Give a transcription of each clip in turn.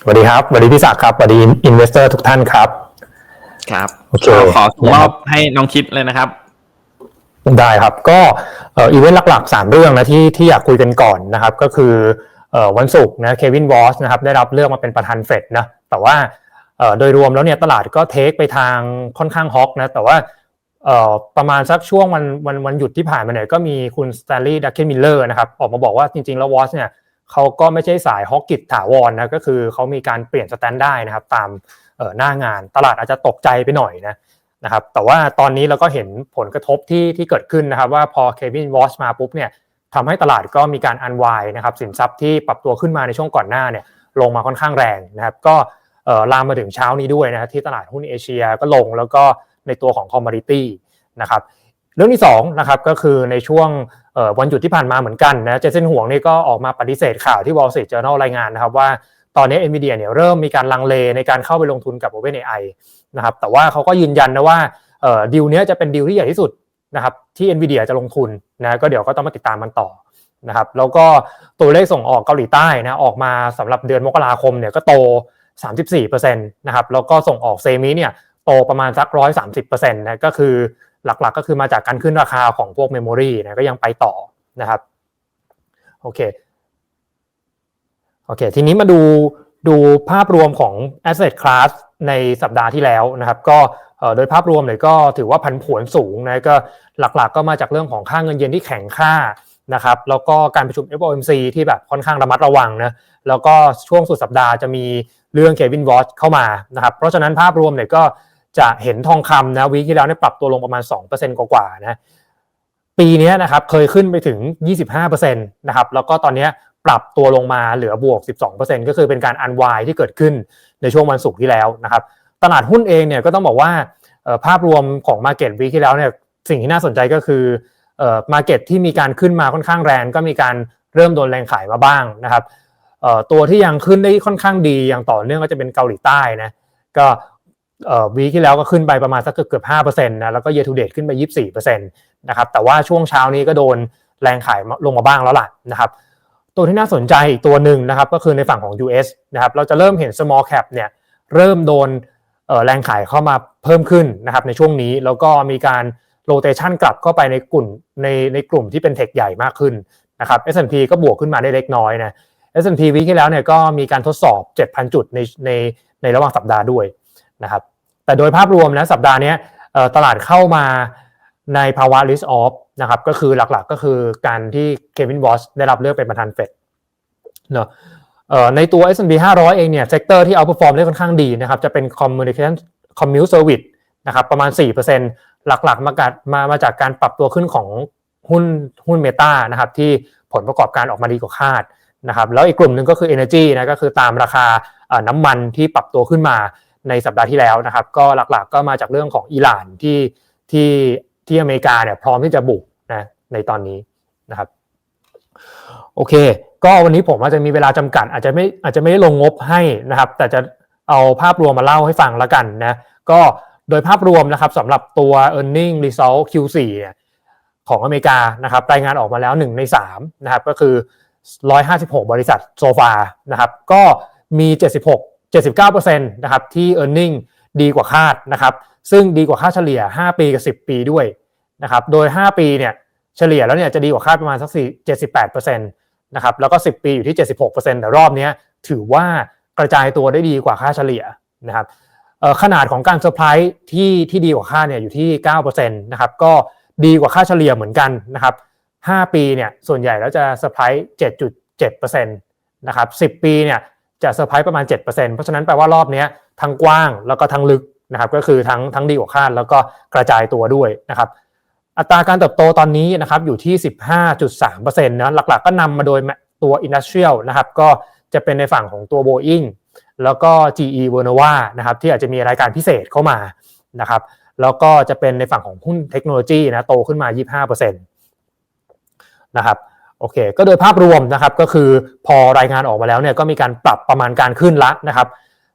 สวัสดีครับสวัสดีพี่ศักดิ์ครับสวัสดีอินเวสเตอร์ทุกท่านครับ ครับโอเคก็ขอส่งมอบให้น้องคิดเลยนะครับได้ครับก็เอ่ออีเวนต์หลักๆ 3 เรื่องนะที่ที่อยากคุยกันก่อนนะครับ ก็คือเอ่อวันศุกร์นะเควินวอชนะครับได้รับเลือกมาเป็นประธานเฟดนะแต่ว่าเอ่อโดยรวมแล้วเนี่ยตลาดก็เทคไปทางค่อนข้างฮอกนะแต่ว่าเอ่อประมาณสักช่วงวันวันวันหยุดที่ผ่านมาเนี่ยก็มีคุณสแตนลีย์ดักเคนมิลเลอร์นะครับออกมาบอกว่าจริงๆ แล้ววอชเนี่ย เขาก็ไม่ใช่สายฮอกกิจถาวรนะก็คือเขามีการเปลี่ยนสแตนได้นะครับตามหน้างานตลาดอาจจะตกใจไปหน่อยนะนะครับแต่ว่าตอนนี้เราก็เห็นผลกระทบที่ที่เกิดขึ้นนะครับว่าพอเควินวอชมาปุ๊บเนี่ยทำให้ตลาดก็มีการอันวายนะครับสินทรัพย์ที่ปรับตัวขึ้นมาในช่วงก่อนหน้าเนี่ยลงมาค่อนข้างแรงนะครับก็เอ่อลามมาถึงเช้านี้ด้วยนะที่ตลาดหุ้นเอเชียก็ลงแล้วก็ในตัวของคอมม o ดิตี้นะครับ เรื่องที่2นะครับก็คือในช่วงวันหยุดที่ผ่านมาเหมือนกันนะเจสันห่วงนี่ก็ออกมาปฏิเสธข่าวที่ Wall Street Journal รายงานนะครับว่าตอนนี้ NVIDIA เนี่ยเริ่มมีการลังเลในการเข้าไปลงทุนกับ OpenAI นะครับแต่ว่าเขาก็ยืนยันนะว่าดีลนี้จะเป็นดีลที่ใหญ่ที่สุดนะครับที่ NVIDIA จะลงทุนนะก็เดี๋ยวก็ต้องมาติดตามมันต่อนะครับแล้วก็ตัวเลขส่งออกเกาหลีใต้นะออกมาสำหรับเดือนมกราคมเนี่ยก็โต 34%นะครับแล้วก็ส่งออกเซมิเนี่ยโตประมาณสัก 130%นะก็คือ หลักๆก็คือมาจากการขึ้นราคาของพวกเมมโมรีนะก็ยังไปต่อนะครับโอเคโอเคทีนี้มาดูดูภาพรวมของ asset class ในสัปดาห์ที่แล้วนะครับ ก็โดยภาพรวมเลยก็ถือว่าพันผวนสูงนะก็หลักๆ ก็มาจากเรื่องของค่าเงินเยนที่แข็งค่านะครับแล้วก็การประชุม FOMC ที่แบบค่อนข้างระมัดระวังนะแล้วก็ช่วงสุดสัปดาห์จะมีเรื่องเควินวอชเข้ามานะครับเพราะฉะนั้นภาพรวมเนี่ยก็ จะเห็นทองคำนะวีคที่แล้วเนี่ยปรับตัวลงประมาณ 2%กว่าๆนะปีนี้นะครับเคยขึ้นไปถึง 25%นะครับแล้วก็ตอนนี้ปรับตัวลงมาเหลือบวก 12%ก็คือเป็นการอันวายที่เกิดขึ้นในช่วงวันศุกร์ที่แล้วนะครับตลาดหุ้นเองเนี่ยก็ต้องบอกว่าภาพรวมของ Market Week ที่แล้วเนี่ยสิ่งที่น่าสนใจก็คือมาเก็ตที่มีการขึ้นมาค่อนข้างแรง ก็มีการเริ่มโดนแรงขายมาบ้างนะครับตัวที่ยังขึ้นได้ค่อนข้างดีอย่างต่อเนื่องก็จะเป็นเกาหลีใต้นะก็ วีที่แล้วก็ขึ้นไปประมาณสักเกือบห้าเปอร์เซ็นต์นะแล้วก็เย to date ขึ้นไปยี่สิบสี่เปอร์เซ็นต์นะครับแต่ว่าช่วงเช้านี้ก็โดนแรงขายลงมาบ้างแล้วล่ะนะครับตัวที่น่าสนใจอีกตัวหนึ่งนะครับก็คือในฝั่งของ US นะครับเราจะเริ่มเห็น small cap เนี่ยเริ่มโดนแรงขายเข้ามาเพิ่มขึ้นนะครับในช่วงนี้แล้วก็มีการโรเตชันกลับเข้าไปในกลุ่มในในกลุ่มที่เป็นเทคใหญ่มากขึ้นนะครับ S&P ก็บวกขึ้นมาได้เล็กน้อยนะ S&P วีที่แล้วเนี่ยก็มีการทดสอบ 7,000 จุดในในในระหว่างสัปดาห์ด้วยนะครับ แต่โดยภาพรวมนะสัปดาห์นี้ตลาดเข้ามาในภาวะ risk off นะครับก็คือหลักๆก็คือการที่เควินวอชได้รับเลือกเป็นประธานเฟดเนาะในตัว S&P 500 เองเนี่ยเซกเตอร์ที่เอา perform ได้ค่อนข้างดีนะครับจะเป็น communication commute service นะครับประมาณ 4%หลักๆ มาจากมามาจากการปรับตัวขึ้นของหุ้นหุ้นเมตานะครับที่ผลประกอบการออกมาดีกว่าคาดนะครับแล้วอีกกลุ่มหนึ่งก็คือ energy นะก็คือตามราคาน้ำมันที่ปรับตัวขึ้นมา ในสัปดาห์ที่แล้วนะครับ ก็หลักๆก็มาจากเรื่องของอิหร่านที่ที่ที่อเมริกาเนี่ยพร้อมที่จะบุกนะในตอนนี้นะครับโอเค ก็วันนี้ผมอาจจะมีเวลาจำกัด อาจจะไม่อาจจะไม่ได้ลงงบให้นะครับ แต่จะเอาภาพรวมมาเล่าให้ฟังแล้วกันนะก็โดยภาพรวมนะครับสำหรับตัว e a r n i n g result Q4 ของอเมริกานะครับรายงานออกมาแล้ว 1 ใน3นะครับก็คือ 156 บริษัทโซฟานะครับก็มี 76 79%นะครับที่ e a r n i n g ดีกว่าคาดนะครับ ซึ่งดีกว่าค่าเฉลี่ย 5 ปีกับ 10 ปีด้วยนะครับ โดย 5 ปีเนี่ยเฉลี่ยแล้วเนี่ยจะดีกว่าคาดประมาณสัก78%นะครับ แล้วก็ 10 ปีอยู่ที่ 76%แต่รอบนี้ถือว่ากระจายตัวได้ดีกว่าค่าเฉลี่ยนะครับขนาดของการเซอร์ไพรส์ที่ที่ดีกว่าค่าเนี่ยอยู่ที่9%นะครับ ก็ดีกว่าค่าเฉลี่ยเหมือนกันนะครับ 5 ปีเนี่ยส่วนใหญ่แล้วจะเซอร์ไพรส์7.7%นะครับ 10 ปีเนี่ย จะเซอร์ไพรส์ประมาณ 7%เพราะฉะนั้นแปลว่ารอบนี้ทั้งกว้างแล้วก็ทั้งลึกนะครับก็คือทั้งทั้งดีกว่าคาดแล้วก็กระจายตัวด้วยนะครับอัตราการเติบโตตอนนี้นะครับอยู่ที่ 15.3%นะหลักๆ ก็นำมาโดยตัว Industrial นะครับก็จะเป็นในฝั่งของตัว Boeing แล้วก็ GE v e r n o v a นะครับที่อาจจะมีรายการพิเศษเข้ามานะครับแล้วก็จะเป็นในฝั่งของหุ้นเทคโนโลยีนะโตขึ้นมา 25%นะครับ โอเค ก็โดยภาพรวมนะครับก็คือพอรายงานออกมาแล้วเนี่ยก็มีการปรับประมาณการขึ้นละนะครับ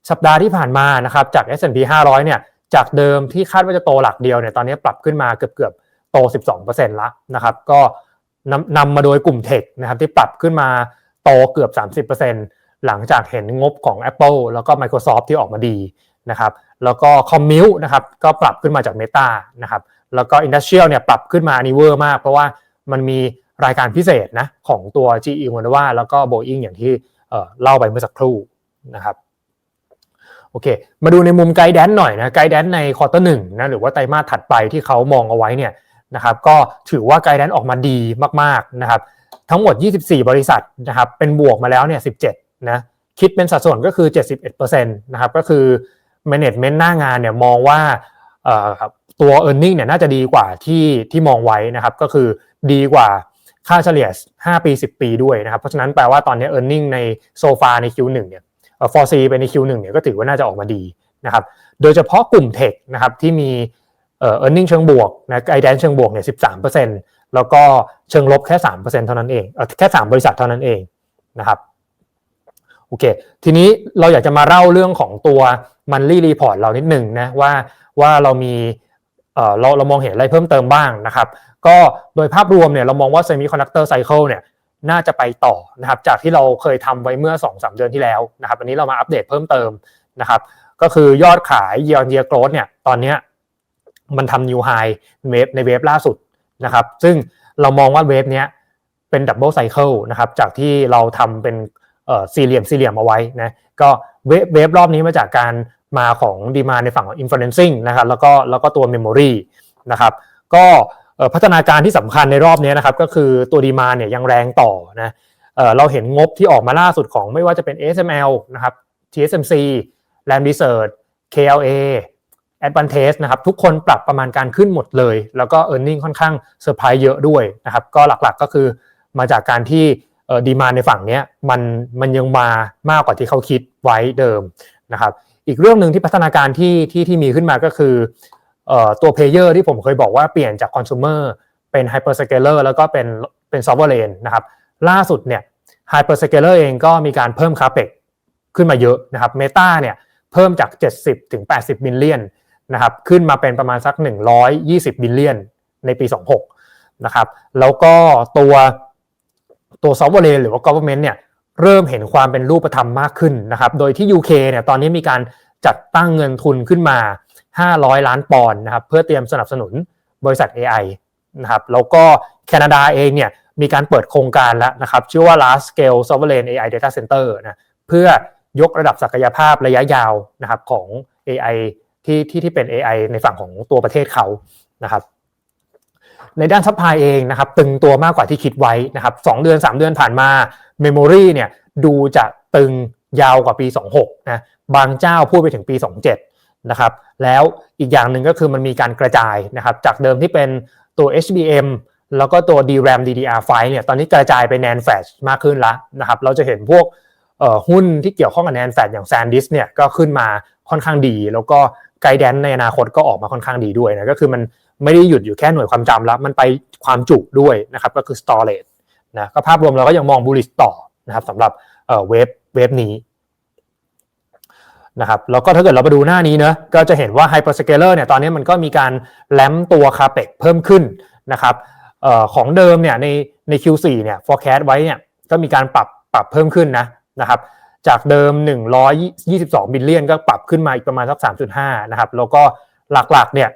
สัปดาห์ที่ผ่านมานะครับจาก S&P 500 เนี่ยจากเดิมที่คาดว่าจะโตหลักเดียวเนี่ยตอนนี้ปรับขึ้นมาเกือบเกือบโต 12%ละนะครับก็นำนำมาโดยกลุ่มเทคนะครับที่ปรับขึ้นมาโตเกือบ 30%หลังจากเห็นงบของ Apple แล้วก็ Microsoft ที่ออกมาดีนะครับแล้วก็ Commute นะครับก็ปรับขึ้นมาจาก Meta นะครับแล้วก็ Industrial เนี่ยปรับขึ้นมาอันนี้เวอร์มาก เพราะว่ามันมี รายการพิเศษนะของตัว GE m o n o v a แล้วก็ Boeing อย่างที่เล่าไปเมื่อสักครู่นะครับโอเค มาดูในมุมไกด์แดนหน่อยนะไกด์แดนในควอเตอร์หนึ่งนะหรือว่าไตรมาสถัดไปที่เขามองเอาไว้เนี่ยนะครับก็ถือว่าไกด์แดนออกมาดีมากๆนะครับทั้งหมด 24 บริษัทนะครับเป็นบวกมาแล้วเนี่ย 17 นะคิดเป็นสัดส่วนก็คือ 71%นะครับก็คือ management หน้างานเนี่ยมองว่าตัว e a r n i n g เนี่ยน่าจะดีกว่าที่ที่มองไว้นะครับก็คือดีกว่า ค่าเฉลี่ย 5 ปี 10 ปีด้วยนะครับ เพราะฉะนั้นแปลว่าตอนนี้ e a r n i n g ในโซฟาใน Q1 เนี่ยเอ่อ 4C ไปใน Q1 เนี่ยก็ถือว่าน่าจะออกมาดีนะครับโดยเฉพาะกลุ่มเทคนะครับที่มีเอ่อ e a r n i n g เชิงบวกนะไอแดนเชิงบวกเนี่ย13%แล้วก็เชิงลบแค่ 3%เท่านั้นเองเอ่อแค่ 3 บริษัทเท่านั้นเองนะครับโอเค ทีนี้เราอยากจะมาเล่าเรื่องของตัว monthly report เรานิดหนึ่งนะว่าว่าเรามี เราเรามองเห็นอะไรเพิ่มเติมบ้างนะครับ ก็โดยภาพรวมเนี่ยเรามองว่า semiconductor cycle เนี่ยน่าจะไปต่อนะครับจากที่เราเคยทำไว้เมื่อ 2-3 เดือนที่แล้วนะครับอันนี้เรามาอัปเดตเพิ่มเติมนะครับก็คือยอดขาย year on year growth เนี่ยตอนนี้มันทำ new high เวฟในเวฟล่าสุดนะครับซึ่งเรามองว่าเวฟเนี้ยเป็น double cycle นะครับจากที่เราทำเป็นสี่เหลี่ยมสี่เหลี่ยมเอาไว้นะก็เวฟรอบนี้มาจากการ มาของดีมาในฝั่งของ inferencing นะครับแล้วก็แล้วก็ตัว memory นะครับก็พัฒนาการที่สำคัญในรอบนี้นะครับก็คือตัวดีมาเนี่ยยังแรงต่อนะเราเห็นงบที่ออกมาล่าสุดของไม่ว่าจะเป็น ASML นะครับ TSMC Lam Research KLA Advantage นะครับทุกคนปรับประมาณการขึ้นหมดเลย แล้วก็ e a r n i n g ค่อนข้างเซอร์ไพรส์เยอะด้วยนะครับก็หลักๆก็คือมาจากการที่ดีมาในฝั่งนี้มันมันยังมามากกว่าที่เขาคิดไว้เดิมนะครับ อีกเรื่องหนึ่งที่พัฒนาการที่ที่ที่มีขึ้นมาก็คือออตัวเพลเยอร์ที่ผมเคยบอกว่าเปลี่ยนจากคอน sumer เป็น hyperscaler แล้วก็เป็นเป็น sovereign นนะครับล่าสุดเนี่ย hyperscaler เลอร์เองก็มีการเพิ่ม capex ขึ้นมาเยอะนะครับ Meta เนี่ยเพิ่มจาก 70 ถึง 80มิลเลียนนะครับขึ้นมาเป็นประมาณสัก 120บิลเลียนในปี 26นะครับแล้วก็ตัวตัวซอฟต์แวร์หรือว่า government เนี่ย เริ่มเห็นความเป็นรูปธรรมมากขึ้นนะครับ โดยที่ UK เนี่ยตอนนี้มีการจัดตั้งเงินทุนขึ้นมา 500 ล้านปอนด์นะครับเพื่อเตรียมสนับสนุนบริษัท AI นะครับแล้วก็แคนาดาเองเนี่ยมีการเปิดโครงการแล้วนะครับชื่อว่า large scale sovereign AI data center นะเพื่อยกระดับศักยภาพระยะยาวนะครับของ AI ที่ที่ที่เป็น AI ในฝั่งของตัวประเทศเขานะครับ ในด้านซัพพลายเองนะครับตึงตัวมากกว่าที่คิดไว้นะครับสเดือน 3 เดือนผ่านมาเมมโมรีเนี่ยดูจะตึงยาวกว่าปี 26นะบางเจ้าพูดไปถึงปี 27นะครับแล้วอีกอย่างหนึ่งก็คือมันมีการกระจายนะครับจากเดิมที่เป็นตัว HBM แล้วก็ตัว DRAM DDR5 เนี่ยตอนนี้กระจายไป NAND Flash มากขึ้นละนะครับเราจะเห็นพวกหุ้นที่เกี่ยวข้องกับ NAND Flash อย่าง SanDisk เนี่ยก็ขึ้นมาค่อนข้างดี แล้วก็ ไกด์แดนในอนาคตก็ออกมาค่อนข้างดีด้วยนะก็คือมันไม่ได้หยุดอยู่แค่หน่วยความจำแล้ว มันไปความจุด้วยนะครับก็คือ storage นะก็ภาพรวมเราก็ยังมอง bullish ต่อนะครับสำหรับเวฟเวฟนี้นะครับแล้วก็ถ้าเกิดเราไปดูหน้านี้เนะก็จะเห็นว่า hyperscaler เนี่ยตอนนี้มันก็มีการแลมตัว capex เพิ่มขึ้นนะครับออของเดิมเนี่ยในใน Q4 เนี่ย forecast ไว้เนี่ยก็มีการปรับปรับเพิ่มขึ้นนะนะครับ จากเดิม 122 บิลเลียนก็ปรับขึ้นมาอีกประมาณสัก 3.5 นะครับ แล้วก็หลักๆ เนี่ย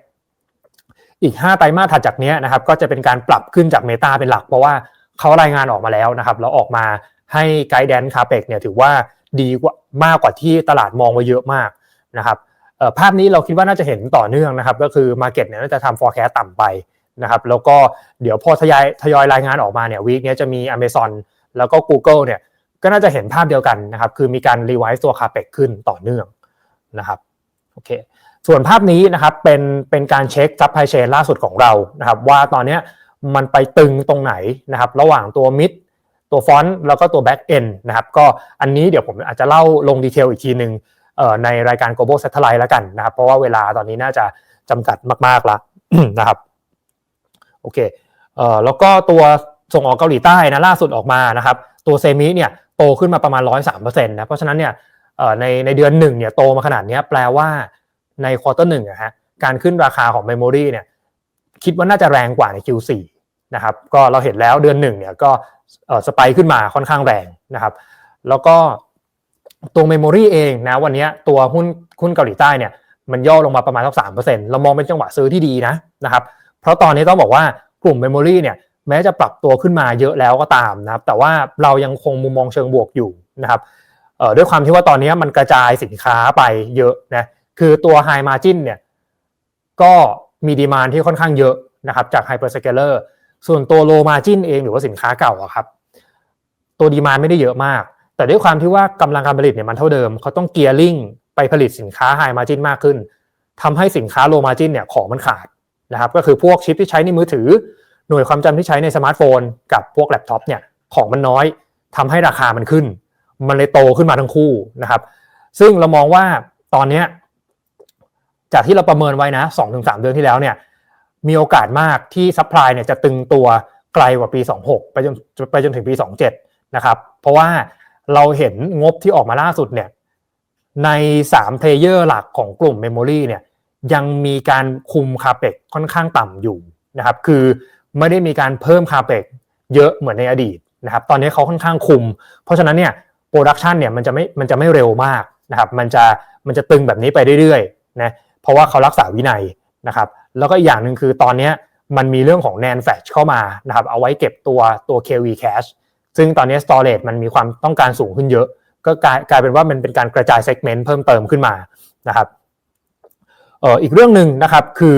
อีก 5 ไตรมาสถัดจากนี้นะครับ ก็จะเป็นการปรับขึ้นจากเมตาเป็นหลัก เพราะว่าเขารายงานออกมาแล้วนะครับ แล้วออกมาให้ไกด์แดนคาเปกเนี่ยถือว่าดีกว่ามากกว่าที่ตลาดมองไว้เยอะมากนะครับภาพนี้เราคิดว่าน่าจะเห็นต่อเนื่องนะครับ ก็คือ Market เนี่ยน่าจะทำ forecast ต่ำไปนะครับ แล้วก็เดี๋ยวพอทยอยทยอยรายงานออกมาเนี่ยวีคนี้จะมี Amazon แล้วก็ Google เนี่ย ก็น่าจะเห็นภาพเดียวกันนะครับ คือมีการรีไวซ์ตัวคาเปกขึ้นต่อเนื่องนะครับโอเคส่วนภาพนี้นะครับเป็นเป็นการเช็คซัพพลายเชนล่าสุดของเรานะครับว่าตอนนี้มันไปตึงตรงไหนนะครับระหว่างตัวมิดตัวฟอนต์แล้วก็ตัวแบ็กเอนนะครับก็อันนี้เดี๋ยวผมอาจจะเล่าลงดีเทลอีกทีหนึ่งในรายการ global satellite แล้วกันนะครับ เพราะว่าเวลาตอนนี้น่าจะจำกัดมากๆแล้วนะครับโอเคเอ่อแล้วก็ตัวส่งออกเกาหลีใต้นะล่าสุดออกมานะครับ ตัวเซมิเนี่ย โตขึ้นมาประมาณ103%นต์นะเพราะฉะนั้นเนี่ยในในเดือนหนึ่งเนี่ยโตมาขนาดนี้แปลว่าในควอเตอร์หนึ่งอะฮะการขึ้นราคาของเมมโมรีเนี่ยคิดว่าน่าจะแรงกว่าใน Q4 นะครับก็เราเห็นแล้วเดือนหนึ่งเนี่ยก็สไปขึ้นมาค่อนข้างแรงนะครับ แล้วก็ตัวเมมโมรีเองนะวันนี้ตัวหุ้นหุ้นเกาหลีใต้เนี่ยมันย่อลงมาประมาณสักสามเปอร์เซ็นต์เรามองเป็นจังหวะซื้อที่ดีนะนะครับ เพราะตอนนี้ต้องบอกว่ากลุ่มเมมโมรีเนี่ย แม้จะปรับตัวขึ้นมาเยอะแล้วก็ตามนะครับ แต่ว่าเรายังคงมุมมองเชิงบวกอยู่นะครับเอ่อด้วยความที่ว่าตอนนี้มันกระจายสินค้าไปเยอะนะคือตัว High Margin เนี่ยก็มีดีมานที่ค่อนข้างเยอะนะครับจาก Hyperscaler ส่วนตัว Low Margin เองหรือว่าสินค้าเก่าครับ ตัวดีมานไม่ได้เยอะมาก แต่ด้วยความที่ว่ากำลังการผลิตเนี่ยมันเท่าเดิมเขาต้องเกียร์ลิงไปผลิตสินค้า High Margin มากขึ้นทำให้สินค้า Low Margin เนี่ยของมันขาดนะครับก็คือพวกชิปที่ใช้ในมือถือ หน่วยความจำที่ใช้ในสมาร์ทโฟน กับพวกแล็ปท็อปเนี่ยของมันน้อยทำให้ราคามันขึ้น มันเลยโตขึ้นมาทั้งคู่นะครับ ซึ่งเรามองว่าตอนเนี้ยจากที่เราประเมินไว้นะ2-3 เดือนที่แล้วเนี่ยมีโอกาสมากที่ซัพพลายเนี่ยจะตึงตัวไกลกว่าปี 26 ไปจนไปจนถึงปี 27 นะครับ เพราะว่าเราเห็นงบที่ออกมาล่าสุดเนี่ยใน3เพลเยอร์หลักของกลุ่ม Memory เนี่ยยังมีการคุมคาเปกค่อนข้างต่ำอยู่นะครับ คือ ไม่ได้มีการเพิ่มคาเปกเยอะเหมือนในอดีตนะครับตอนนี้เขาค่อนข้างคุม เพราะฉะนั้นเนี่ยโปรดักชันเนี่ยมันจะไม่มันจะไม่เร็วมากนะครับมันจะมันจะตึงแบบนี้ไปเรื่อยๆนะเพราะว่าเขารักษาวินัยนะครับแล้วก็อีกอย่างหนึ่งคือตอนนี้มันมีเรื่องของ NAND Flash เข้ามานะครับเอาไว้เก็บตัวตัว KV Cache ซึ่งตอนนี้ storage มันมีความต้องการสูงขึ้นเยอะ ก็กลายกลายเป็นว่ามันเป็นการกระจาย segment เพิ่มเติมขึ้นมานะครับเอ่ออีกเรื่องหนึ่งนะครับคือ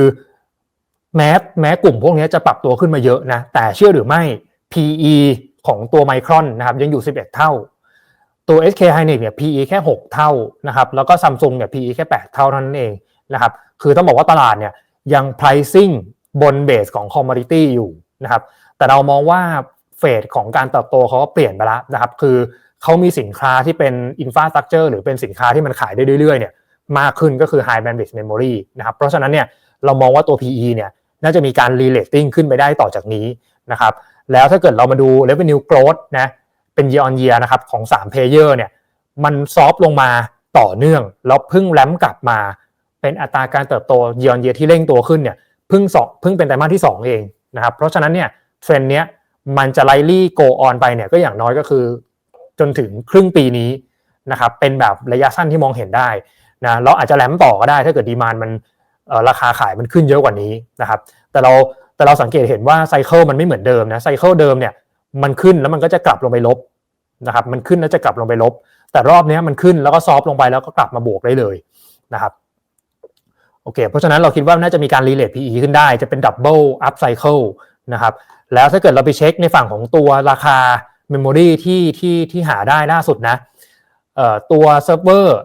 แม้แม้กลุ่มพวกนี้จะปรับตัวขึ้นมาเยอะนะ แต่เชื่อหรือไม่ PE ของตัวไมครอนนะครับยังอยู่ 11 เท่า ตัว SK Hynix เนี่ย PE แค่ 6 เท่านะครับแล้วก็ Samsung เนี่ย PE แค่8เท่าเท่านั้นเองนะครับคือต้องบอกว่าตลาดเนี่ยยัง pricing บนเบสของ commodity อยู่นะครับแต่เรามองว่าเฟสของการเติบโตเขาก็เปลี่ยนไปแล้วนะครับคือเขามีสินค้าที่เป็น infrastructure หรือเป็นสินค้าที่มันขายได้เรื่อยๆเนี่ยมากขึ้นก็คือ high bandwidth memory นะครับเพราะฉะนั้นเนี่ยเรามองว่าตัว PE เนี่ย น่าจะมีการ relating ขึ้นไปได้ต่อจากนี้นะครับแล้วถ้าเกิดเรามาดู revenue growth นะเป็น year on year นะครับของ 3 player เนี่ยมันซอฟลงมาต่อเนื่องแล้วพิ่งแรมกลับมา เป็นอัตราการเติบโต year on year ที่เร่งตัวขึ้นเนี่ยพิ่งสองพิ่งเป็นไตรมาสที่ 2 เองนะครับเพราะฉะนั้นเนี่ยเทรนเนี้ยมันจะไลลี่โกออนไปเนี่ยก็อย่างน้อยก็คือ จนถึงครึ่งปีนี้นะครับเป็นแบบระยะสั้นที่มองเห็นได้นะเราอาจจะแรมต่อก็ได้ถ้าเกิดดีมานมัน ราคาขายมันขึ้นเยอะกว่านี้นะครับแต่เราแต่เราสังเกตเห็นว่าไซเคิลมันไม่เหมือนเดิมนะไซเคิลเดิมเนี่ยมันขึ้นแล้วมันก็จะกลับลงไปลบนะครับมันขึ้นแล้วจะกลับลงไปลบ แต่รอบนี้มันขึ้นแล้วก็ซอฟลงไปแล้วก็กลับมาบวกได้เลยนะครับโอเคเพราะฉะนั้นเราคิดว่าน่าจะมีการรีเลท PE ขึ้นได้จะเป็นดับเบิลอัพไซเคิลนะครับแล้วถ้าเกิดเราไปเช็คในฝั่งของตัวราคาเมมโมรีที่ที่ที่หาได้ล่าสุดนะตัวเซิร์ฟเวอร์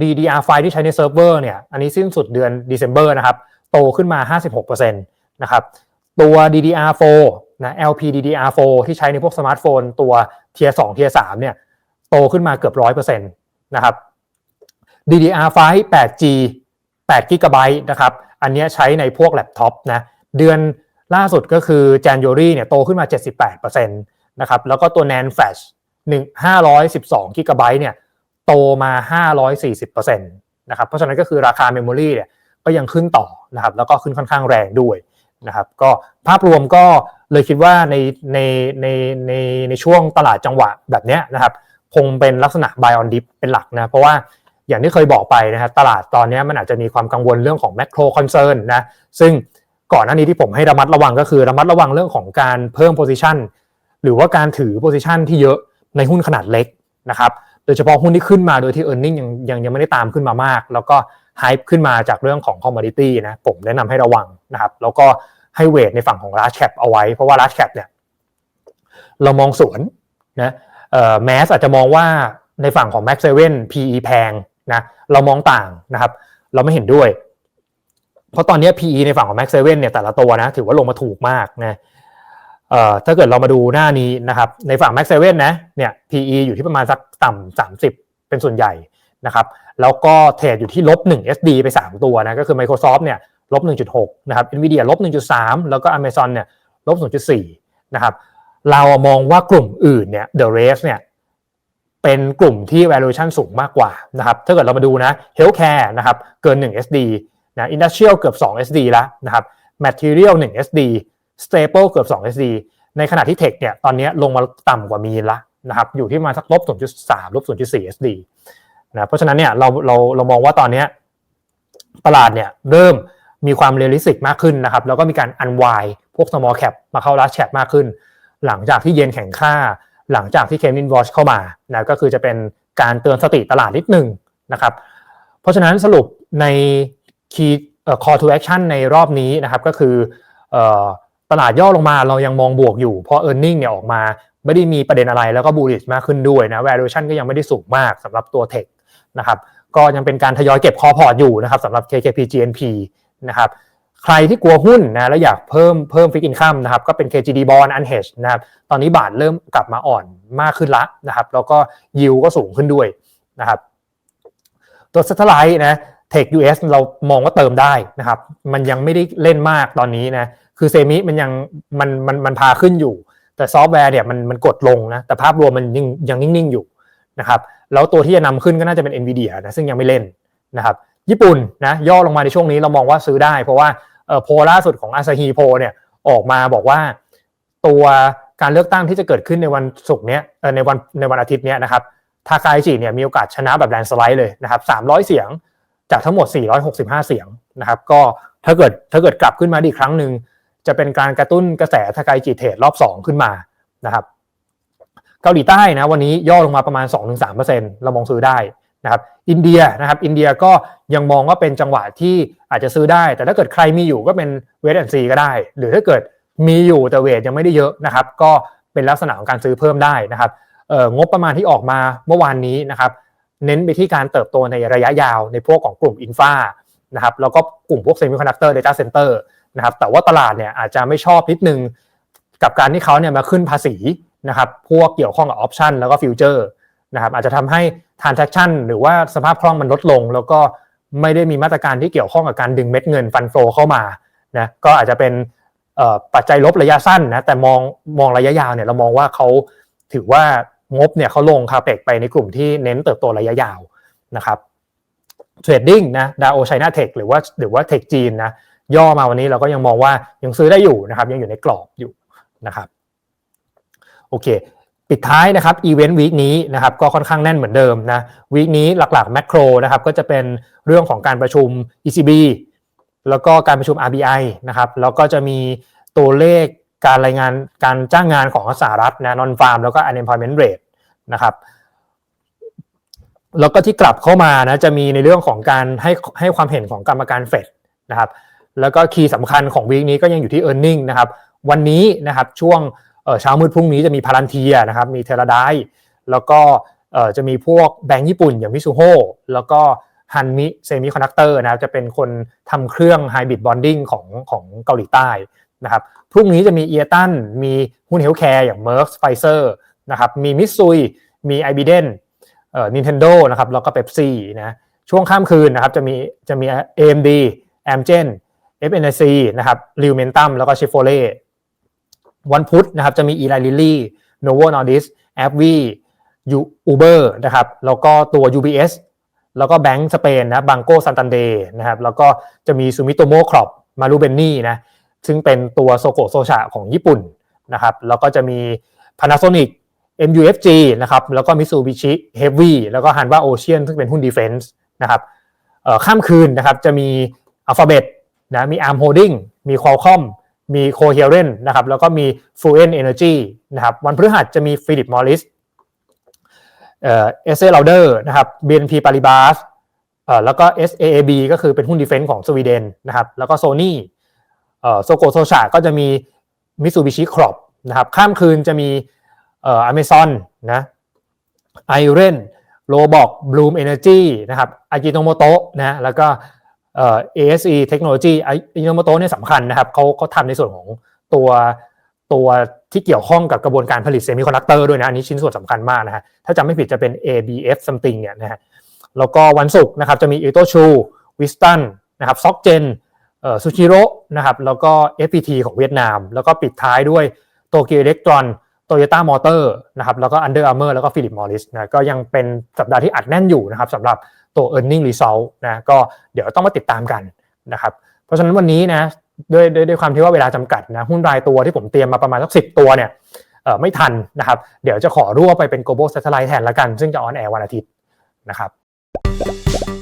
DDR5 ที่ใช้ในเซิร์ฟเวอร์เนี่ย อันนี้สิ้นสุดเดือน December นะครับ โตขึ้นมา 56%นะครับ ตัว DDR4 นะ LPDDR4 ที่ใช้ในพวกสมาร์ทโฟน ตัว Tier 2 Tier 3เนี่ย โตขึ้นมาเกือบ 100%นะครับ DDR5 8G 8 g b นะครับ อันนี้ใช้ในพวกแล็ปท็อปนะ เดือนล่าสุดก็คือ January เนี่ยโตขึ้นมา 78%นะครับ แล้วก็ตัว NAND Flash 1 512 g b เนี่ย โตมา 540%นะครับเพราะฉะนั้นก็คือราคา Memory เนี่ยก็ยังขึ้นต่อนะครับแล้วก็ขึ้นค่อนข้างแรงด้วยนะครับก็ภาพรวมก็เลยคิดว่าในในในในในช่วงตลาดจังหวะแบบนี้นะครับคงเป็นลักษณะ buy on dip เป็นหลักนะเพราะว่าอย่างที่เคยบอกไปนะครับตลาดตอนนี้มันอาจจะมีความกังวลเรื่องของ macro concern นะซึ่งก่อนหน้านี้ที่ผมให้ระมัดระวังก็คือระมัดระวังเรื่องของการเพิ่ม position หรือว่าการถือ position ที่เยอะในหุ้นขนาดเล็กนะครับ โดยเฉพาะหุ้นที่ขึ้นมาโดยที่ e a r n i n g ยังยังยังไม่ได้ตามขึ้นมามาก แล้วก็ hype ขึ้นมาจากเรื่องของ commodity นะผมแนะนำให้ระวังนะครับแล้วก็ให้เวทในฝั่งของ large cap เอาไว้ เพราะว่า large cap เนี่ยเรามองสวนนะเอ่อแมสอาจจะมองว่าในฝั่งของ Max 7 PE แพงนะเรามองต่างนะครับเราไม่เห็นด้วย เพราะตอนนี้ PE ในฝั่งของ Max 7เนี่ยแต่ละตัวนะถือว่าลงมาถูกมากนะ เอ่อถ้าเกิดเรามาดูหน้านี้นะครับในฝั่ง Max 7นะเนี่ย PE อยู่ที่ประมาณสักต่ำ30 เป็นส่วนใหญ่นะครับแล้วก็เทรดอยู่ที่ลบ1 SD ไป 3 ตัวนะก็คือ Microsoft เนี่ยลบ1.6นะครับ Nvidia ลบ1.3 แล้วก็ Amazon เนี่ยลบ0.4นะครับเรามองว่ากลุ่มอื่นเนี่ย The Rest เนี่ยเป็นกลุ่มที่ valuation สูงมากกว่านะครับถ้าเกิดเรามาดูนะ healthcare นะครับเกิน 1 SD นะ industrial เกือบ 2 SD แล้วนะครับ material 1 SD staple เกือบ2 SD ในขณะที่ tech เนี่ยตอนนี้ลงมาต่ำกว่ามีนละนะครับอยู่ที่มาสักลบ0.3ลบ0.4 SD นะเพราะฉะนั้นเนี่ยเราเราเรามองว่าตอนนี้ตลาดเนี่ยเริ่มมีความเรียลลิสติกมากขึ้นนะครับแล้วก็มีการอันวายพวก small cap มาเข้า large cap มากขึ้น หลังจากที่เยนแข็งค่า หลังจากที่เคมินวอชเข้ามานะก็คือจะเป็นการเตือนสติตลาดนิดหนึ่งนะครับเพราะฉะนั้นสรุปใน key เอ่อ call to action ในรอบนี้นะครับก็คือเอ่อ ตลาดย่อลงมาเรายังมองบวกอยู่ เพราะ e a r n i n g เนี่ยออกมาไม่ได้มีประเด็นอะไรแล้วก็ bullish มากขึ้นด้วยนะ valuation ก็ยังไม่ได้สูงมากสำหรับตัว tech นะครับก็ยังเป็นการทยอยเก็บคอพอร์ตอยู่นะครับสำหรับ KKP GNP นะครับใครที่กลัวหุ้นนะแล้วอยากเพิ่มเพิ่มฟิกอินคัมนะครับก็เป็น KGD Bond Unhedged นะครับตอนนี้บาทเริ่มกลับมาอ่อนมากขึ้นละนะครับแล้วก็ยิวก็สูงขึ้นด้วยนะครับตัว Satellite นะ Tech US เรามองว่าเติมได้นะครับมันยังไม่ได้เล่นมากตอนนี้นะ คือเซมิมันยังมันมันมันพาขึ้นอยู่ แต่ซอฟต์แวร์เนี่ยมันมันกดลงนะแต่ภาพรวมมันยังยังนิ่งๆอยู่นะครับแล้วตัวที่จะนำขึ้นก็น่าจะเป็น NVIDIA นะซึ่งยังไม่เล่นนะครับญี่ปุ่นนะย่อลงมาในช่วงนี้เรามองว่าซื้อได้ เพราะว่าโพลล่าสุดของ Asahi p o เนี่ยออกมาบอกว่าตัวการเลือกตั้งที่จะเกิดขึ้นในวันศุกร์เนี้ยในวันในวันอาทิตย์เนี้ยนะครับทาคาอิจิเนี่ยมีโอกาสชนะแบบแลนสไลด์เลยนะครับ300 เสียงจากทั้งหมด 465 เสียงนะครับก็ถ้าเกิดถ้าเกิดกลับขึ้นมาอีกครั้งหนึ่ง จะเป็นการกระตุ้นกระแสทาคาอิจิเทรดรอบ 2 ขึ้นมานะครับเกาหลีใต้นะวันนี้ย่อลงมาประมาณ 2-3%เรามองซื้อได้นะครับอินเดียนะครับอินเดียก็ยังมองว่าเป็นจังหวะที่อาจจะซื้อได้ แต่ถ้าเกิดใครมีอยู่ก็เป็นเวทแอนซีก็ได้ หรือถ้าเกิดมีอยู่แต่เวทยังไม่ได้เยอะนะครับ ก็เป็นลักษณะของการซื้อเพิ่มได้นะครับเอองบประมาณที่ออกมาเมื่อวานนี้นะครับเน้นไปที่การเติบโตในระยะยาวในพวกของกลุ่มอินฟานะครับแล้วก็กลุ่มพวกเซมิคอนดักเตอร์เดต้าเซ็นเตอร์ นะครับแต่ว่าตลาดเนี่ยอาจจะไม่ชอบนิดนึงกับการที่เขาเนี่ยมาขึ้นภาษีนะครับพวกเกี่ยวข้องกับออปชันแล้วก็ฟิวเจอร์นะครับอาจจะทำให้ transaction หรือว่าสภาพคล่องมันลดลง แล้วก็ไม่ได้มีมาตรการที่เกี่ยวข้องกับการดึงเม็ดเงินฟันโฟเข้ามานะก็อาจจะเป็นปัจจัยลบระยะสั้นนะแต่มองมองระยะยาวเนี่ยเรามองว่าเขาถือว่างบเนี่ยเขาลงคาเปกไปในกลุ่มที่เน้นเติบโตระยะยาวนะครับเทรดดิ้งนะดาโอไชน่าเทคหรือว่าหรือว่าเทคจีนนะ ย่อมาวันนี้เราก็ยังมองว่ายังซื้อได้อยู่นะครับ ยังอยู่ในกรอบอยู่นะครับโอเค ปิดท้ายนะครับอีเวนต์วีคนี้นะครับก็ค่อนข้างแน่นเหมือนเดิมนะวีคนี้หลักๆแมกโรนะครับก็จะเป็นเรื่องของการประชุม ECB แล้วก็การประชุม RBI นะครับแล้วก็จะมีตัวเลขการรายงานการจ้างงานของสหรัฐนะ non farm แล้วก็ unemployment rate นะครับแล้วก็ที่กลับเข้ามานะจะมีในเรื่องของการให้ให้ความเห็นของกรรมการเฟดนะครับ แล้วก็คีย์สำคัญของวีคนี้ก็ยังอยู่ที่ e a r n i n g นะครับวันนี้นะครับช่วงเช้ามืดพรุ่งนี้จะมีพารันเทียนะครับมีเทราไดแล้วก็จะมีพวกแบงก์ญี่ปุ่นอย่างมิซูโฮแล้วก็ฮันมิเซมิคอนดักเตอร์นะครับจะเป็นคนทำเครื่องไฮบริดบอนดิ้งของของเกาหลีใต้นะครับพรุ่งนี้จะมีเอียตันมีหุ้นเฮลท์แคร์อย่างเมอร์สไฟเซอร์นะครับมีมิสซุยมีไอบิเดนเอ่อนินเทนโดนะครับแล้วก็เ e ปซี่นะช่วงข้ามคืนนะครับจะมีจะมี AMD Amgen FNC นะครับ r ิวเมนตัมแล้วก็ชิฟโฟเล่วันพุธนะครับจะมีอีไลลิลี่โนโวนอร์ดิสแอปวียูอูเบอร์นะครับแล้วก็ตัว UBS แล้วก็แบงก์สเปนนะบังโกซันตันเดนะครับแล้วก็จะมีซูมิโตโมครอปมารูเบนนี่นะซึ่งเป็นตัวโซโกโซชาของญี่ปุ่นนะครับแล้วก็จะมี Panasonic MUFG นะครับแล้วก็ Mitsubishi Heavy แล้วก็ Hanwa Ocean ซึ่งเป็นหุ้น Defense นะครับเอ่อข้ามคืนนะครับจะมี Alphabet นะมี Arm Holding มี Qualcomm มี Coherent นะครับแล้วก็มี Fluent Energy นะครับวันพฤหัสจะมี Philip Morris เอ่อ s a Lauder นะครับ BNP Paribas เอ่อแล้วก็ SAAB ก็คือเป็นหุ้น Defense ของสวีเดนนะครับแล้วก็ Sony เอ่อโซโกโซชาก็จะมี Mitsubishi Crop นะครับข้ามคืนจะมีเอ่อ Amazon นะ Iron Roblox Bloom Energy นะครับ Ajinomoto นะแล้วก็ เอ่อ ASE Technology Ajinomoto เนี่ยสำคัญนะครับเขาเขาทำในส่วนของตัวตัวที่เกี่ยวข้องกับกระบวนการผลิตเซมิคอนดักเตอร์ด้วยนะอันนี้ชิ้นส่วนสำคัญมากนะฮะถ้าจำไม่ผิดจะเป็น ABF something เนี่ยนะฮะแล้วก็วันศุกร์นะครับจะมี i t o c h u Wiston นะครับ s o c g e n เอ่อซูชิโร่นะครับแล้วก็ FPT ของเวียดนาม แล้วก็ปิดท้ายด้วยโตเกียวอิเล็กตรอนโตโยต้ามอเตอร์นะครับแล้วก็ Under Armour แล้วก็ Philip Morris นะก็ยังเป็นสัปดาห์ที่อัดแน่นอยู่นะครับสำหรับ ตัว e a r n i n g result นะก็เดี๋ยวต้องมาติดตามกันนะครับเพราะฉะนั้นวันนี้นะด้วยด้วยด้วยความที่ว่าเวลาจำกัดนะหุ้นรายตัวที่ผมเตรียมมาประมาณสักสิตัวเนี่ยไม่ทันนะครับ เดี๋ยวจะขอรั่วไปเป็น global satellite แทนละกัน ซึ่งจะออนแอร์วันอาทิตย์นะครับครับ